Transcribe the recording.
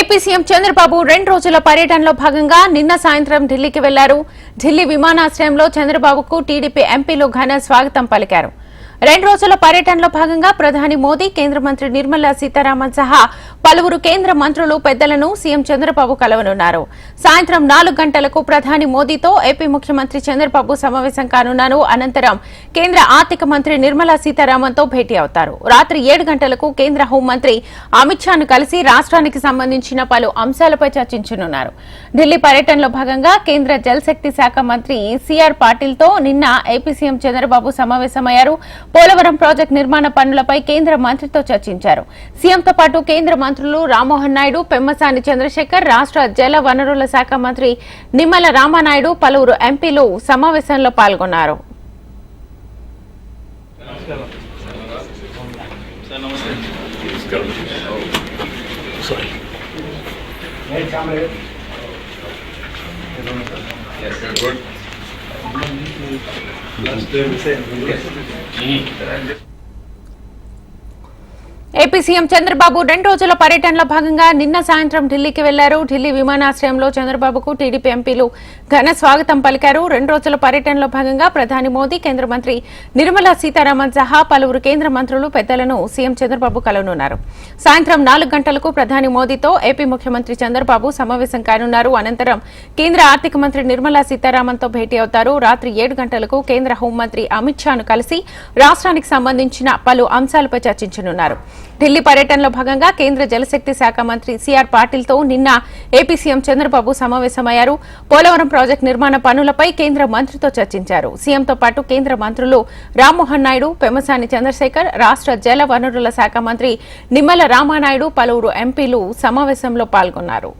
AP CM Chandrababu రెండు రోజుల పర్యటనలో భాగంగా నిన్న సాయంత్రం ఢిల్లీకి వెళ్ళారు. ఢిల్లీ విమానాశ్రయంలో చంద్రబాబుకు టీడీపీ ఎంపీలు ఘన స్వాగతం పలికారు. రెండు రోజుల పర్యటనలో భాగంగా ప్రధాని మోదీ కేంద్ర మంత్రి నిర్మలా సీతారామన్ సహా పలువురు కేంద్ర మంత్రులు పెద్దలను సీఎం చంద్రబాబు కలవనున్నారు. సాయంత్రం నాలుగు గంటలకు ప్రధాని మోదీతో ఏపీ ముఖ్యమంత్రి చంద్రబాబు సమావేశం కానున్నారు అనంతరం కేంద్ర ఆర్థిక మంత్రి నిర్మలా సీతారామన్తో భేటీ అవుతారు. రాత్రి ఏడు గంటలకు కేంద్ర హోంమంత్రి అమిత్ షాను కలిసి రాష్ట్రానికి సంబంధించిన పలు అంశాలపై చర్చించనున్నారు. ఢిల్లీ పర్యటనలో భాగంగా కేంద్ర జలశక్తి శాఖ మంత్రి సిఆర్ పాటిల్తో నిన్న ఏపీ సీఎం చంద్రబాబు సమావేశమయ్యారు. పోలవరం ప్రాజెక్టు నిర్మాణ పనులపై కేంద్ర మంత్రితో చర్చించారు. సీఎంతో పాటు కేంద్ర మంత్రులు రామ్మోహన్ నాయుడు పెమ్మసాని చంద్రశేఖర్ రాష్ట్ర జల వనరుల శాఖ మంత్రి నిమ్మల రామానాయుడు పలువురు ఎంపీలు సమావేశంలో పాల్గొన్నారు. Yes, 出してみせん。ఏపీ సీఎం చంద్రబాబు రెండు రోజుల పర్యటనలో భాగంగా నిన్న సాయంత్రం ఢిల్లీకి వెళ్ళారు. ఢిల్లీ విమానాశ్రయంలో చంద్రబాబుకు టీడీపీ ఎంపీలు ఘన స్వాగతం పలికారు. రెండు రోజుల పర్యటనలో భాగంగా ప్రధాని మోదీ కేంద్ర మంత్రి నిర్మలా సీతారామన్ సహా పలువురు కేంద్ర మంత్రులు పెద్దలను సీఎం చంద్రబాబు కలవనున్నారు. సాయంత్రం నాలుగు గంటలకు ప్రధాని మోదీతో ఏపీ ముఖ్యమంత్రి చంద్రబాబు సమావేశం కానున్నారు. అనంతరం కేంద్ర ఆర్థిక మంత్రి నిర్మలా సీతారామన్తో భేటీ అవుతారు. రాత్రి ఏడు గంటలకు కేంద్ర హోంమంత్రి అమిత్ షాను కలిసి రాష్ట్రానికి సంబంధించిన పలు అంశాలపై చర్చించనున్నారు. ఢిల్లీ పర్యటనలో భాగంగా కేంద్ర జలశక్తి శాఖ మంత్రి సిఆర్ పాటిల్తో నిన్న ఏపీ సీఎం చంద్రబాబు సమావేశమయ్యారు. పోలవరం ప్రాజెక్టు నిర్మాణ పనులపై కేంద్ర మంత్రితో చర్చించారు. సీఎంతో పాటు కేంద్ర మంత్రులు రామ్మోహన్ నాయుడు పెమసాని చంద్రశేఖర్ రాష్ట్ర జల వనరుల శాఖ మంత్రి నిమ్మల రామానాయుడు పలువురు ఎంపీలు సమావేశంలో పాల్గొన్నారు.